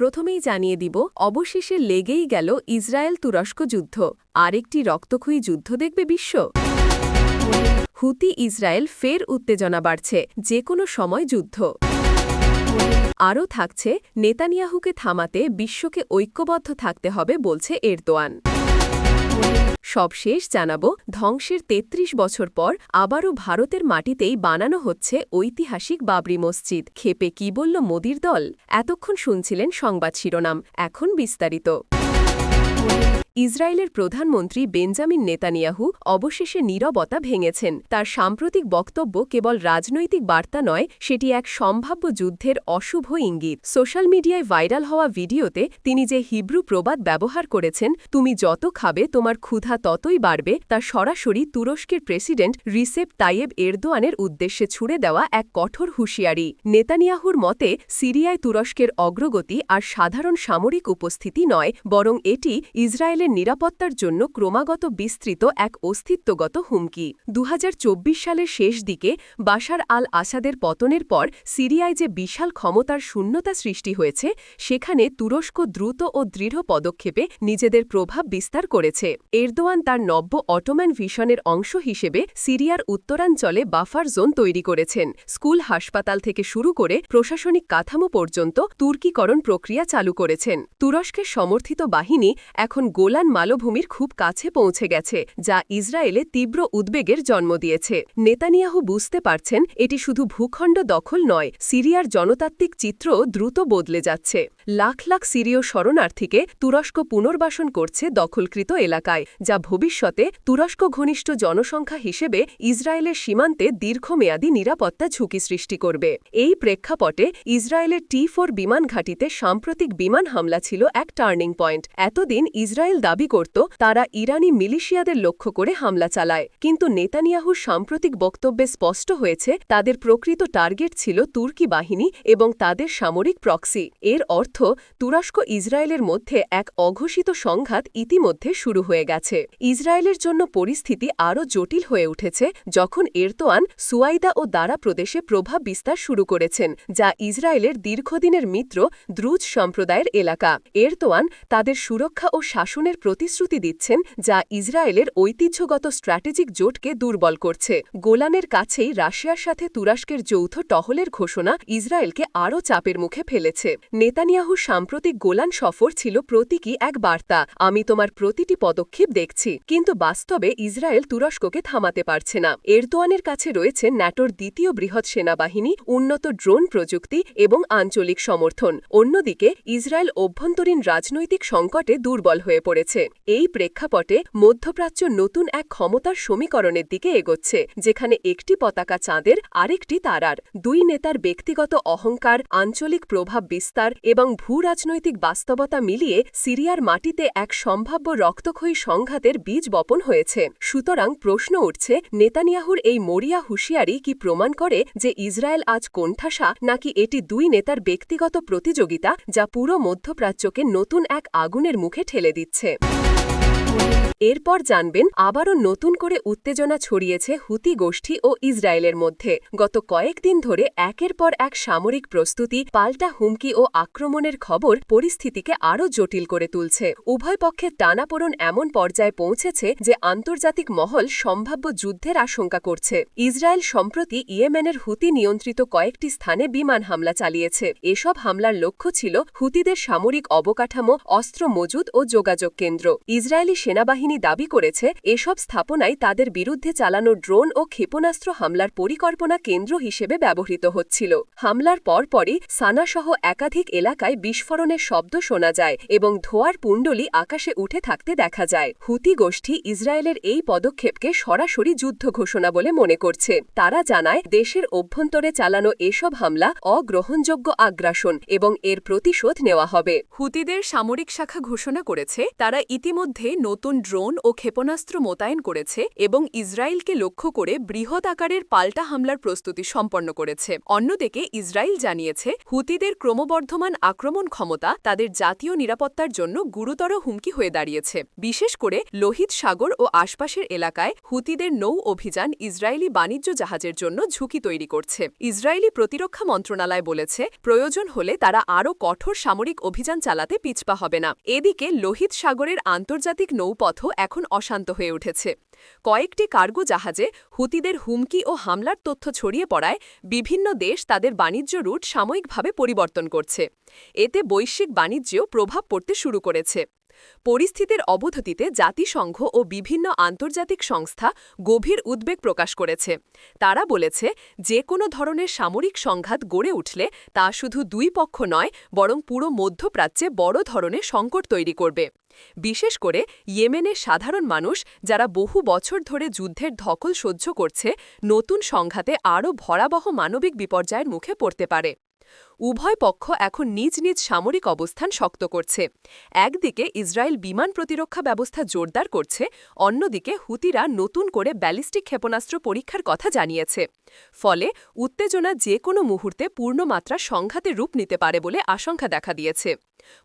প্রথমেই জানিয়ে দিব, অবশেষে লেগেই গেল ইসরায়েল তুরস্ক যুদ্ধ। আর একটি রক্তক্ষয়ী যুদ্ধ দেখবে বিশ্ব। হুতি ইসরায়েল ফের উত্তেজনা বাড়ছে যে কোনো সময় যুদ্ধ। আরও থাকছে, নেতানিয়াহুকে থামাতে বিশ্বকে ঐক্যবদ্ধ থাকতে হবে বলছে এরদোয়ান। সবশেষ জানাব, ধ্বংসের ৩৩ বছর পর আবারও ভারতের মাটিতেই বানানো হচ্ছে ঐতিহাসিক বাবরি মসজিদ। খেপে কি বলল মোদির দল? এতক্ষণ শুনছিলেন সংবাদ শিরোনাম, এখন বিস্তারিত। ইসরায়েলের প্রধানমন্ত্রী বেঞ্জামিন নেতানিয়াহু অবশেষে নীরবতা ভেঙেছেন। তার সাম্প্রতিক বক্তব্য কেবল রাজনৈতিক বার্তা নয়, সেটি এক সম্ভাব্য যুদ্ধের অশুভ ইঙ্গিত। সোশ্যাল মিডিয়ায় ভাইরাল হওয়া ভিডিওতে তিনি যে হিব্রু প্রবাদ ব্যবহার করেছেন, তুমি যত খাবে, তোমার ক্ষুধা ততই বাড়বে তা সরাসরি তুরস্কের প্রেসিডেন্ট রিসেপ তাইয়েব এরদোয়ানের উদ্দেশ্যে ছুড়ে দেওয়া এক কঠোর হুঁশিয়ারি। নেতানিয়াহুর মতে, সিরিয়ায় তুরস্কের অগ্রগতি আর সাধারণ সামরিক উপস্থিতি নয়, বরং এটি ইসরায়েলের নিরাপত্তার জন্য ক্রমাগত বিস্তৃত এক অস্তিত্বগত হুমকি। দু সালের শেষ দিকে বাশার আল আসাদের পতনের পর সিরিয়ায় যে বিশাল ক্ষমতার শূন্যতা সৃষ্টি হয়েছে, সেখানে তুরস্ক দ্রুত ও দৃঢ় পদক্ষেপে নিজেদের প্রভাব বিস্তার করেছে। এরদোয়ান তার নব্য অটোম্যান ভিশনের অংশ হিসেবে সিরিয়ার উত্তরাঞ্চলে বাফার জোন তৈরি করেছেন। স্কুল, হাসপাতাল থেকে শুরু করে প্রশাসনিক কাঠামো পর্যন্ত তুর্কিকরণ প্রক্রিয়া চালু করেছেন। তুরস্কের সমর্থিত বাহিনী এখন গোলান মালভূমির খুব কাছে পৌঁছে গেছে, যা ইসরায়েলে তীব্র উদ্বেগের জন্ম দিয়েছে। নেতানিয়াহু বুঝতে পারছেন, এটি শুধু ভূখণ্ড দখল নয়, সিরিয়ার জনতাত্ত্বিক চিত্র দ্রুত বদলে যাচ্ছে। লাখ লাখ সিরীয় শরণার্থীকে তুরস্ক পুনর্বাসন করছে দখলকৃত এলাকায়, যা ভবিষ্যতে তুরস্ক ঘনিষ্ঠ জনসংখ্যা হিসেবে ইসরায়েলের সীমান্তে দীর্ঘমেয়াদী নিরাপত্তা ঝুঁকি সৃষ্টি করবে। এই প্রেক্ষাপটে ইসরায়েলের টি ফোর বিমান ঘাঁটিতে সাম্প্রতিক বিমান হামলা ছিল এক টার্নিং পয়েন্ট। এতদিন ইসরায়েল দাবি করত, তারা ইরানি মিলিশিয়াদের লক্ষ্য করে হামলা চালায়। কিন্তু নেতানিয়াহুর সাম্প্রতিক বক্তব্যে স্পষ্ট হয়েছে, তাদের প্রকৃত টার্গেট ছিল তুর্কি বাহিনী এবং তাদের সামরিক প্রক্সি। এর অর্থ, তুরস্ক ইসরায়েলের মধ্যে এক অঘোষিত সংঘাত ইতিমধ্যে শুরু হয়ে গেছে। ইসরায়েলের জন্য পরিস্থিতি আরও জটিল হয়ে উঠেছে, যখন এরতোয়ান সুয়াইদা ও দারা প্রদেশে প্রভাব বিস্তার শুরু করেছেন, যা ইসরায়েলের দীর্ঘদিনের মিত্র দ্রুজ সম্প্রদায়ের এলাকা। এরতোয়ান তাদের সুরক্ষা ও শাসনের প্রতিশ্রুতি দিচ্ছেন, যা ইসরায়েলের ঐতিহ্যগত স্ট্র্যাটেজিক জোটকে দুর্বল করছে। গোলানের কাছেই রাশিয়ার সাথে তুরস্কের যৌথ টহলের ঘোষণা ইসরায়েলকে আরও চাপের মুখে ফেলেছে। নেতানিয়াহু সাম্প্রতিক গোলান সফর ছিল প্রতীকী এক বার্তা, আমি তোমার প্রতিটি পদক্ষেপ দেখছি, কিন্তু বাস্তবে ইসরায়েল তুরস্ককে থামাতে পারছে না। এরদোয়ানের কাছে রয়েছে ন্যাটোর দ্বিতীয় বৃহৎ সেনাবাহিনী, উন্নত ড্রোন প্রযুক্তি এবং আঞ্চলিক সমর্থন। অন্যদিকে, ইসরায়েল অভ্যন্তরীণ রাজনৈতিক সংকটে দুর্বল হয়ে পড়েছে। এই প্রেক্ষাপটে মধ্যপ্রাচ্য নতুন এক ক্ষমতার সমীকরণের দিকে এগোচ্ছে, যেখানে একটি পতাকা চাঁদের, আরেকটি তারার। দুই নেতার ব্যক্তিগত অহংকার, আঞ্চলিক প্রভাব বিস্তার এবং ভূ রাজনৈতিক বাস্তবতা মিলিয়ে সিরিয়ার মাটিতে এক সম্ভাব্য রক্তক্ষয়ী সংঘাতের বীজ বপন হয়েছে। সুতরাং প্রশ্ন উঠছে, নেতানিয়াহুর এই মরিয়া হুঁশিয়ারি কি প্রমাণ করে যে ইসরায়েল আজ কোণঠাসা, নাকি এটি দুই নেতার ব্যক্তিগত প্রতিযোগিতা, যা পুরো মধ্যপ্রাচ্যকে নতুন এক আগুনের মুখে ঠেলে দিচ্ছে? tip. Yeah. এরপর জানবেন, আবারও নতুন করে উত্তেজনা ছড়িয়েছে হুতি গোষ্ঠী ও ইসরায়েলের মধ্যে। গত কয়েকদিন ধরে একের পর এক সামরিক প্রস্তুতি, পাল্টা হুমকি ও আক্রমণের খবর পরিস্থিতিকে আরও জটিল করে তুলছে। উভয় পক্ষের টানাপোড়ন এমন পর্যায়ে পৌঁছেছে যে আন্তর্জাতিক মহল সম্ভাব্য যুদ্ধের আশঙ্কা করছে। ইসরায়েল সম্প্রতি ইয়েমেনের হুতি নিয়ন্ত্রিত কয়েকটি স্থানে বিমান হামলা চালিয়েছে। এসব হামলার লক্ষ্য ছিল হুতিদের সামরিক অবকাঠামো, অস্ত্র মজুদ ও যোগাযোগ কেন্দ্র। ইসরায়েলি সেনাবাহিনী বাহিনী দাবি করেছে, এসব স্থাপনায় তাদের বিরুদ্ধে চালানো ড্রোন ও ক্ষেপণাস্ত্র হামলার পরিকল্পনা কেন্দ্র হিসেবে ব্যবহৃত হচ্ছিল। হামলার পরপরই সানাসহ একাধিক এলাকায় বিস্ফোরণের শব্দ শোনা যায় এবং ধোয়ার পুণ্ডলি আকাশে উঠে থাকতে দেখা যায়। হুতি গোষ্ঠী ইসরায়েলের এই পদক্ষেপকে সরাসরি যুদ্ধ ঘোষণা বলে মনে করছে। তারা জানায়, দেশের অভ্যন্তরে চালানো এসব হামলা অগ্রহণযোগ্য আগ্রাসন এবং এর প্রতিশোধ নেওয়া হবে। হুতিদের সামরিক শাখা ঘোষণা করেছে, তারা ইতিমধ্যে নতুন ড্রোন ড্রোন ও ক্ষেপণাস্ত্র মোতায়েন করেছে এবং ইসরায়েলকে লক্ষ্য করে বৃহৎ আকারের পাল্টা হামলার প্রস্তুতি সম্পন্ন করেছে। অন্যদিকে ইসরায়েল জানিয়েছে, হুতিদের ক্রমবর্ধমান আক্রমণ ক্ষমতা তাদের জাতীয় নিরাপত্তার জন্য গুরুতর হুমকি হয়ে দাঁড়িয়েছে। বিশেষ করে লোহিত সাগর ও আশপাশের এলাকায় হুতিদের নৌ অভিযান ইসরায়েলি বাণিজ্য জাহাজের জন্য ঝুঁকি তৈরি করছে। ইসরায়েলি প্রতিরক্ষা মন্ত্রণালয় বলেছে, প্রয়োজন হলে তারা আরও কঠোর সামরিক অভিযান চালাতে পিছপা হবে না। এদিকে লোহিত সাগরের আন্তর্জাতিক নৌপথও এখন অশান্ত হয়ে উঠেছে। কয়েকটি কার্গো জাহাজে হুতিদের হুমকি ও হামলার তথ্য ছড়িয়ে পড়ায় বিভিন্ন দেশ তাদের বাণিজ্য রুট সাময়িকভাবে পরিবর্তন করছে। এতে বৈশ্বিক বাণিজ্যেও প্রভাব পড়তে শুরু করেছে। পরিস্থিতির অবধতিতে জাতিসংঘ ও বিভিন্ন আন্তর্জাতিক সংস্থা গভীর উদ্বেগ প্রকাশ করেছে। তারা বলেছে যে কোনো ধরনের সামরিক সংঘাত গড়ে উঠলে তা শুধু দুই পক্ষ নয়, বরং পুরো মধ্যপ্রাচ্যে বড় ধরনের সংকট তৈরি করবে। বিশেষ করে ইয়েমেনের সাধারণ মানুষ যারা বহু বছর ধরে যুদ্ধের ধকল সহ্য করছে, নতুন সংঘাতে আরও ভয়াবহ মানবিক বিপর্যয়ের মুখে পড়তে পারে। উভয় পক্ষ এখন নিজ নিজ সামরিক অবস্থান শক্ত করছে। একদিকে ইসরায়েল বিমান প্রতিরক্ষা ব্যবস্থা জোরদার করছে, অন্যদিকে হুতিরা নতুন করে ব্যালিস্টিক ক্ষেপণাস্ত্র পরীক্ষার কথা জানিয়েছে। ফলে উত্তেজনা যে কোনো মুহূর্তে পূর্ণমাত্রা সংঘাতে রূপ নিতে পারে বলে আশঙ্কা দেখা দিয়েছে।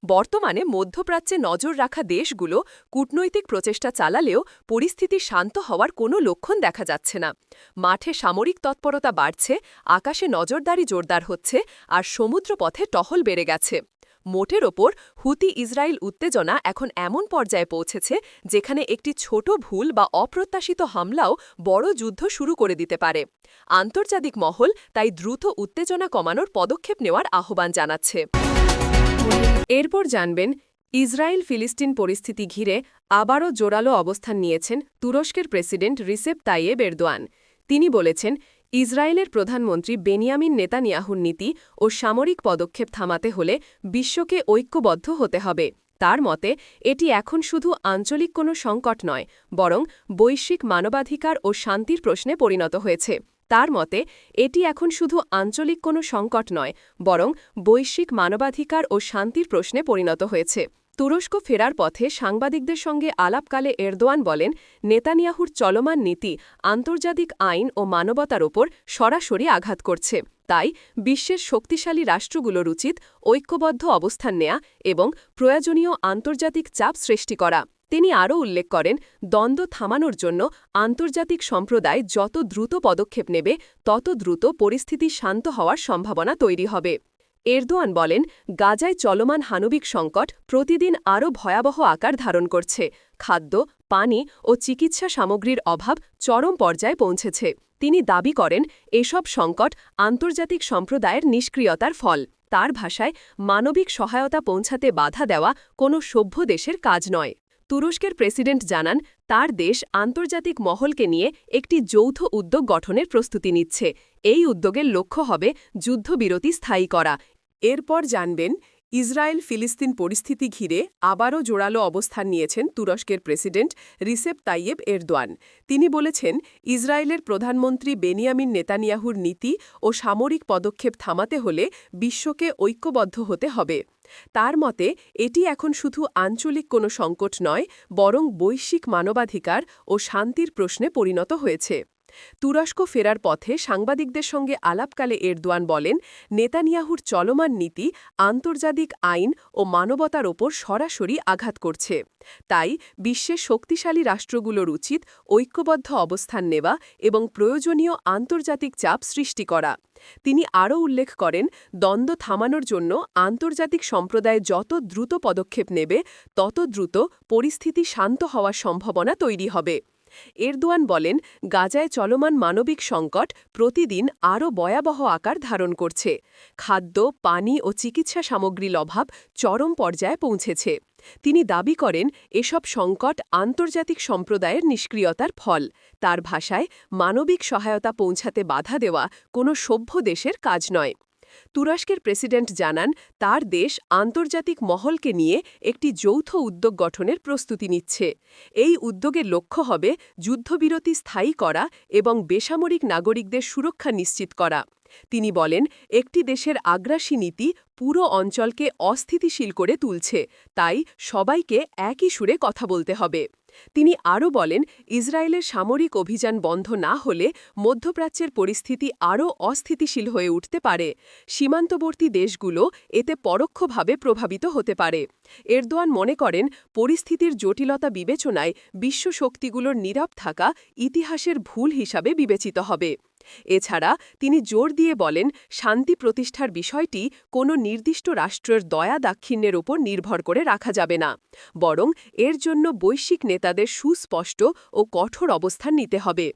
বর্তমানে মধ্যপ্রাচ্যে নজর রাখা দেশগুলো কূটনৈতিক প্রচেষ্টা চালালেও পরিস্থিতি শান্ত হওয়ার কোনো লক্ষণ দেখা যাচ্ছে না। মাঠে সামরিক তৎপরতা বাড়ছে, আকাশে নজরদারি জোরদার হচ্ছে আর সমুদ্রপথে টহল বেড়ে গেছে। মোটের ওপর হুতি ইসরায়েল উত্তেজনা এখন এমন পর্যায়ে পৌঁছেছে যেখানে একটি ছোট ভুল বা অপ্রত্যাশিত হামলাও বড় যুদ্ধ শুরু করে দিতে পারে। আন্তর্জাতিক মহল তাই দ্রুত উত্তেজনা কমানোর পদক্ষেপ নেওয়ার আহ্বান জানাচ্ছে। এরপর জানবেন ইসরায়েল ফিলিস্তিন পরিস্থিতি ঘিরে আবারও জোরালো অবস্থান নিয়েছেন তুরস্কের প্রেসিডেন্ট রিসেপ তাইয়েব এরদোয়ান। তিনি বলেছেন, ইসরায়েলের প্রধানমন্ত্রী বেনিয়ামিন নেতানিয়াহুর নীতি ও সামরিক পদক্ষেপ থামাতে হলে বিশ্বকে ঐক্যবদ্ধ হতে হবে। তার মতে, এটি এখন শুধু আঞ্চলিক কোনো সংকট নয়, বরং বৈশ্বিক মানবাধিকার ও শান্তির প্রশ্নে পরিণত হয়েছে। তার মতে, এটি এখন শুধু আঞ্চলিক কোনো সংকট নয়, বরং বৈশ্বিক মানবাধিকার ও শান্তির প্রশ্নে পরিণত হয়েছে। তুরস্ক ফেরার পথে সাংবাদিকদের সঙ্গে আলাপকালে এরদোয়ান বলেন, নেতানিয়াহুর চলমান নীতি আন্তর্জাতিক আইন ও মানবতার ওপর সরাসরি আঘাত করছে। তাই বিশ্বের শক্তিশালী রাষ্ট্রগুলোর উচিত ঐক্যবদ্ধ অবস্থান নেয়া এবং প্রয়োজনীয় আন্তর্জাতিক চাপ সৃষ্টি করা। তিনি আরও উল্লেখ করেন, দ্বন্দ্ব থামানোর জন্য আন্তর্জাতিক সম্প্রদায় যত দ্রুত পদক্ষেপ নেবে, তত দ্রুত পরিস্থিতি শান্ত হওয়ার সম্ভাবনা তৈরি হবে। এরদোয়ান বলেন, গাজায় চলমান হানবিক সংকট প্রতিদিন আরও ভয়াবহ আকার ধারণ করছে। খাদ্য, পানি ও চিকিৎসা সামগ্রীর অভাব চরম পর্যায়ে পৌঁছেছে। তিনি দাবি করেন, এসব সংকট আন্তর্জাতিক সম্প্রদায়ের নিষ্ক্রিয়তার ফল। তার ভাষায়, মানবিক সহায়তা পৌঁছাতে বাধা দেওয়া কোনো সভ্য দেশের কাজ নয়। তুরস্কের প্রেসিডেন্ট জানান, তার দেশ আন্তর্জাতিক মহলকে নিয়ে একটি যৌথ উদ্যোগ গঠনের প্রস্তুতি নিচ্ছে। এই উদ্যোগের লক্ষ্য হবে যুদ্ধবিরতি স্থায়ী করা এরপর জানবেন ইসরায়েল ফিলিস্তিন পরিস্থিতি ঘিরে আবারও জোরালো অবস্থান নিয়েছেন তুরস্কের প্রেসিডেন্ট রিসেপ তাইয়েব এরদোয়ান। তিনি বলেছেন, ইসরায়েলের প্রধানমন্ত্রী বেনিয়ামিন নেতানিয়াহুর নীতি ও সামরিক পদক্ষেপ থামাতে হলে বিশ্বকে ঐক্যবদ্ধ হতে হবে। তার মতে, এটি এখন শুধু আঞ্চলিক কোনো সংকট নয়, বরং বৈশ্বিক মানবাধিকার ও শান্তির প্রশ্নে পরিণত হয়েছে। তুরস্ক ফেরার পথে সাংবাদিকদের সঙ্গে আলাপকালে এরদোয়ান বলেন, নেতানিয়াহুর চলমান নীতি আন্তর্জাতিক আইন ও মানবতার ওপর সরাসরি আঘাত করছে। তাই বিশ্বের শক্তিশালী রাষ্ট্রগুলোর উচিত ঐক্যবদ্ধ অবস্থান নেওয়া এবং প্রয়োজনীয় আন্তর্জাতিক চাপ সৃষ্টি করা। তিনি আরও উল্লেখ করেন, দ্বন্দ্ব থামানোর জন্য আন্তর্জাতিক সম্প্রদায় যত দ্রুত পদক্ষেপ নেবে, তত দ্রুত পরিস্থিতি শান্ত হওয়ার সম্ভাবনা তৈরি হবে। এরদোয়ান বলেন, গাজায় চলমান মানবিক সংকট প্রতিদিন আরও ভয়াবহ আকার ধারণ করছে। খাদ্য, পানি ও চিকিৎসা সামগ্রীর অভাব চরম পর্যায়ে পৌঁছেছে। তিনি দাবি করেন, এসব সংকট আন্তর্জাতিক সম্প্রদায়ের নিষ্ক্রিয়তার ফল। তার ভাষায়, মানবিক সহায়তা পৌঁছাতে বাধা দেওয়া কোনো সভ্য দেশের কাজ নয়। তুরস্কের প্রেসিডেন্ট জানান, তার দেশ আন্তর্জাতিক মহলকে নিয়ে একটি যৌথ উদ্যোগ গঠনের প্রস্তুতি নিচ্ছে। এই উদ্যোগের লক্ষ্য হবে যুদ্ধবিরতি স্থায়ী করা এবং বেসামরিক নাগরিকদের সুরক্ষা নিশ্চিত করা। তিনি বলেন, একটি দেশের আগ্রাসী নীতি পুরো অঞ্চলকে অস্থিতিশীল করে তুলছে, তাই সবাইকে একই সুরে কথা বলতে হবে। তিনি আরও বলেন, ইসরায়েলের সামরিক অভিযান বন্ধ না হলে মধ্যপ্রাচ্যের পরিস্থিতি আরও অস্থিতিশীল হয়ে উঠতে পারে। সীমান্তবর্তী দেশগুলো এতে পরোক্ষভাবে প্রভাবিত হতে পারে। এরদোয়ান মনে করেন, পরিস্থিতির জটিলতা বিবেচনায় বিশ্ব শক্তিগুলোর নীরব থাকা ইতিহাসের ভুল হিসাবে বিবেচিত হবে। এছাড়া তিনি জোর দিয়ে বলেন, শান্তি প্রতিষ্ঠার বিষয়টি কোনো নির্দিষ্ট রাষ্ট্রের দয়া দাক্ষিণ্যের ওপর নির্ভর করে রাখা যাবে না, বরং এর জন্য বৈশ্বিক নেতাদের সুস্পষ্ট ও কঠোর অবস্থান নিতে হবে।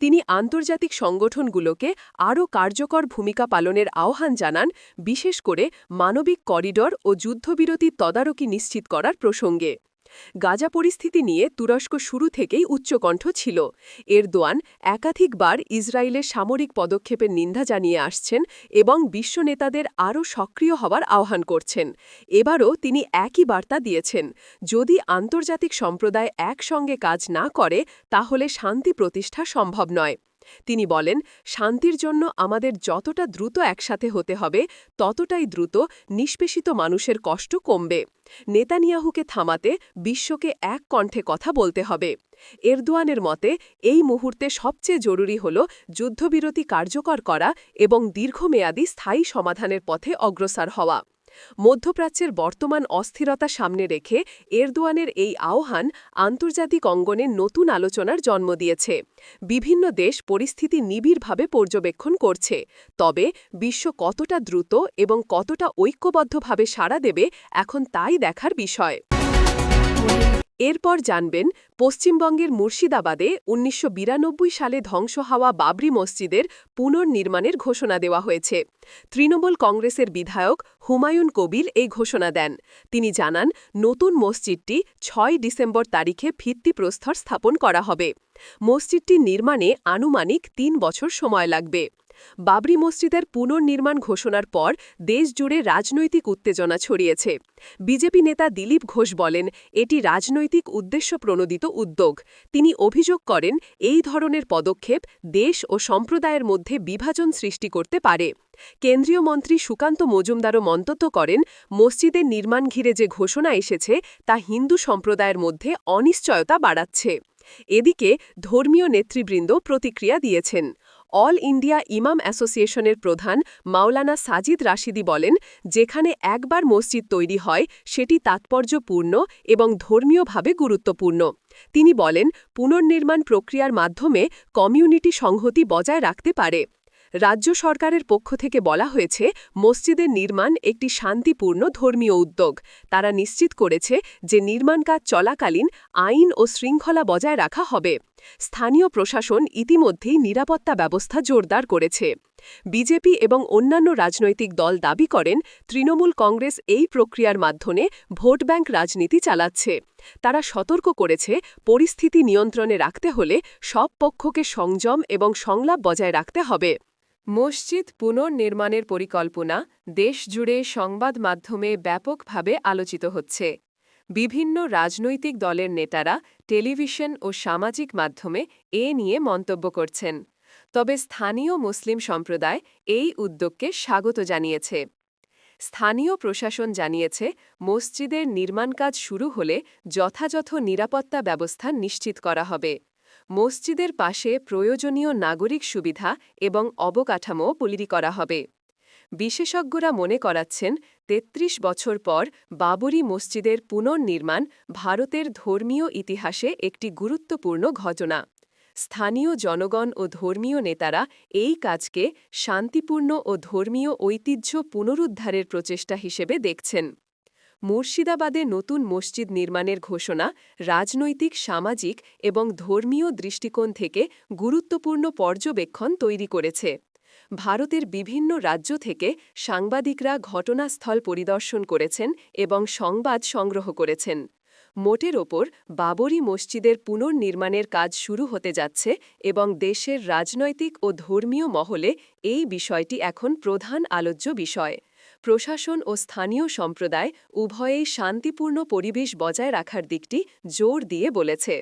তিনি আন্তর্জাতিক সংগঠনগুলোকে আরও কার্যকর ভূমিকা পালনের আহ্বান জানান, বিশেষ করে মানবিক করিডর ও যুদ্ধবিরতি তদারকি নিশ্চিত করার প্রসঙ্গে। গাজা পরিস্থিতি নিয়ে তুরস্ক শুরু থেকেই উচ্চকণ্ঠ ছিল। এরদোয়ান একাধিকবার ইসরায়েলের সামরিক পদক্ষেপের নিন্দা জানিয়ে আসছেন এবং বিশ্ব নেতাদের আরও সক্রিয় হওয়ার আহ্বান করছেন। এবারও তিনি একই বার্তা দিয়েছেন, যদি আন্তর্জাতিক সম্প্রদায় একসঙ্গে কাজ না করে, তাহলে শান্তি প্রতিষ্ঠা সম্ভব নয়। তিনি বলেন, শান্তির জন্য আমাদের যতটা দ্রুত একসাথে হতে হবে, ততটাই দ্রুত নিষ্পেষিত মানুষের কষ্ট কমবে। নেতানিয়াহুকে থামাতে বিশ্বকে এক কণ্ঠে কথা বলতে হবে। এরদোয়ানের মতে, এই মুহূর্তে সবচেয়ে জরুরি হল যুদ্ধবিরতি কার্যকর করা এবং দীর্ঘমেয়াদী স্থায়ী সমাধানের পথে অগ্রসর হওয়া। মধ্যপ্রাচ্যের বর্তমান অস্থিরতা সামনে রেখে এরদোয়ানের এই আহ্বান আন্তর্জাতিক অঙ্গনে নতুন আলোচনার জন্ম দিয়েছে। বিভিন্ন দেশ পরিস্থিতি নিবিড়ভাবে পর্যবেক্ষণ করছে। তবে বিশ্ব কতটা দ্রুত এবং কতটা ঐক্যবদ্ধভাবে সাড়া দেবে এখন তাই দেখার বিষয়। এরপর জানবেন, পশ্চিমবঙ্গের মুর্শিদাবাদে উনিশশো বিরানব্বই সালে ধ্বংস হওয়া বাবরি মসজিদের পুনর্নির্মাণের ঘোষণা দেওয়া হয়েছে। তৃণমূল কংগ্রেসের বিধায়ক হুমায়ুন কবির এই ঘোষণা দেন। তিনি জানান, নতুন মসজিদটি ছয় ডিসেম্বর তারিখে ভিত্তিপ্রস্তর স্থাপন করা হবে। মসজিদটি নির্মাণে আনুমানিক তিন বছর সময় লাগবে। বাবরি মসজিদের পুনর্নির্মাণ ঘোষণার পর দেশজুড়ে রাজনৈতিক উত্তেজনা ছড়িয়েছে। বিজেপি নেতা দিলীপ ঘোষ বলেন, এটি রাজনৈতিক উদ্দেশ্য প্রণোদিত উদ্যোগ। তিনি অভিযোগ করেন, এই ধরনের পদক্ষেপ দেশ ও সম্প্রদায়ের মধ্যে বিভাজন সৃষ্টি করতে পারে। কেন্দ্রীয় মন্ত্রী সুকান্ত মজুমদারও মন্তব্য করেন, মসজিদের নির্মাণ ঘিরে যে ঘোষণা এসেছে, তা হিন্দু সম্প্রদায়ের মধ্যে অনিশ্চয়তা বাড়াচ্ছে। এদিকে ধর্মীয় নেতৃবৃন্দ প্রতিক্রিয়া দিয়েছেন। অল ইন্ডিয়া ইমাম অ্যাসোসিয়েশনের প্রধান মাওলানা সাজিদ রাশিদি বলেন, যেখানে একবার মসজিদ তৈরি হয়, সেটি তাৎপর্যপূর্ণ এবং ধর্মীয়ভাবে গুরুত্বপূর্ণ। তিনি বলেন, পুনর্নির্মাণ প্রক্রিয়ার মাধ্যমে কমিউনিটি সংহতি বজায় রাখতে পারে। রাজ্য সরকারের পক্ষ থেকে বলা হয়েছে, মসজিদের নির্মাণ একটি শান্তিপূর্ণ ধর্মীয় উদ্যোগ। তারা নিশ্চিত করেছে যে নির্মাণ কাজ চলাকালীন আইন ও শৃঙ্খলা বজায় রাখা হবে। স্থানীয় প্রশাসন ইতিমধ্যেই নিরাপত্তা ব্যবস্থা জোরদার করেছে। বিজেপি এবং অন্যান্য রাজনৈতিক দল দাবি করেন, তৃণমূল কংগ্রেস এই প্রক্রিয়ার মাধ্যমে ভোট ব্যাংক রাজনীতি চালাচ্ছে। তারা সতর্ক করেছে, পরিস্থিতি নিয়ন্ত্রণে রাখতে হলে সব পক্ষকে সংযম এবং সংলাপ বজায় রাখতে হবে। মসজিদ পুনর্নির্মাণের পরিকল্পনা দেশজুড়ে সংবাদ মাধ্যমে ব্যাপকভাবে আলোচিত হচ্ছে। বিভিন্ন রাজনৈতিক দলের নেতারা টেলিভিশন ও সামাজিক মাধ্যমে এ নিয়ে মন্তব্য করছেন। তবে স্থানীয় মুসলিম সম্প্রদায় এই উদ্যোগকে স্বাগত জানিয়েছে। স্থানীয় প্রশাসন জানিয়েছে, মসজিদের নির্মাণ কাজ শুরু হলে যথাযথ নিরাপত্তা ব্যবস্থা নিশ্চিত করা হবে। মসজিদের পাশে প্রয়োজনীয় নাগরিক সুবিধা এবং অবকাঠামো তৈরি করা হবে। বিশেষজ্ঞরা মনে করাচ্ছেন ৩৩ বছর পর বাবরি মসজিদের পুনর্নির্মাণ ভারতের ধর্মীয় ইতিহাসে একটি গুরুত্বপূর্ণ ঘটনা। স্থানীয় জনগণ ও ধর্মীয় নেতারা এই কাজকে শান্তিপূর্ণ ও ধর্মীয় ঐতিহ্য পুনরুদ্ধারের প্রচেষ্টা হিসেবে দেখছেন। মুর্শিদাবাদে নতুন মসজিদ নির্মাণের ঘোষণা রাজনৈতিক, সামাজিক এবং ধর্মীয় দৃষ্টিকোণ থেকে গুরুত্বপূর্ণ পর্যবেক্ষণ তৈরি করেছে। ভারতের বিভিন্ন রাজ্য থেকে সাংবাদিকরা ঘটনাস্থল পরিদর্শন করেছেন এবং সংবাদ সংগ্রহ করেছেন। মোটের ওপর বাবরি মসজিদের পুনর্নির্মাণের কাজ শুরু হতে যাচ্ছে এবং দেশের রাজনৈতিক ও ধর্মীয় মহলে এই বিষয়টি এখন প্রধান আলোচ্য বিষয়। প্রশাসন ও স্থানীয় সম্প্রদায় উভয়েই শান্তিপূর্ণ পরিবেশ বজায় রাখার দিকটি জোর দিয়ে বলেছে।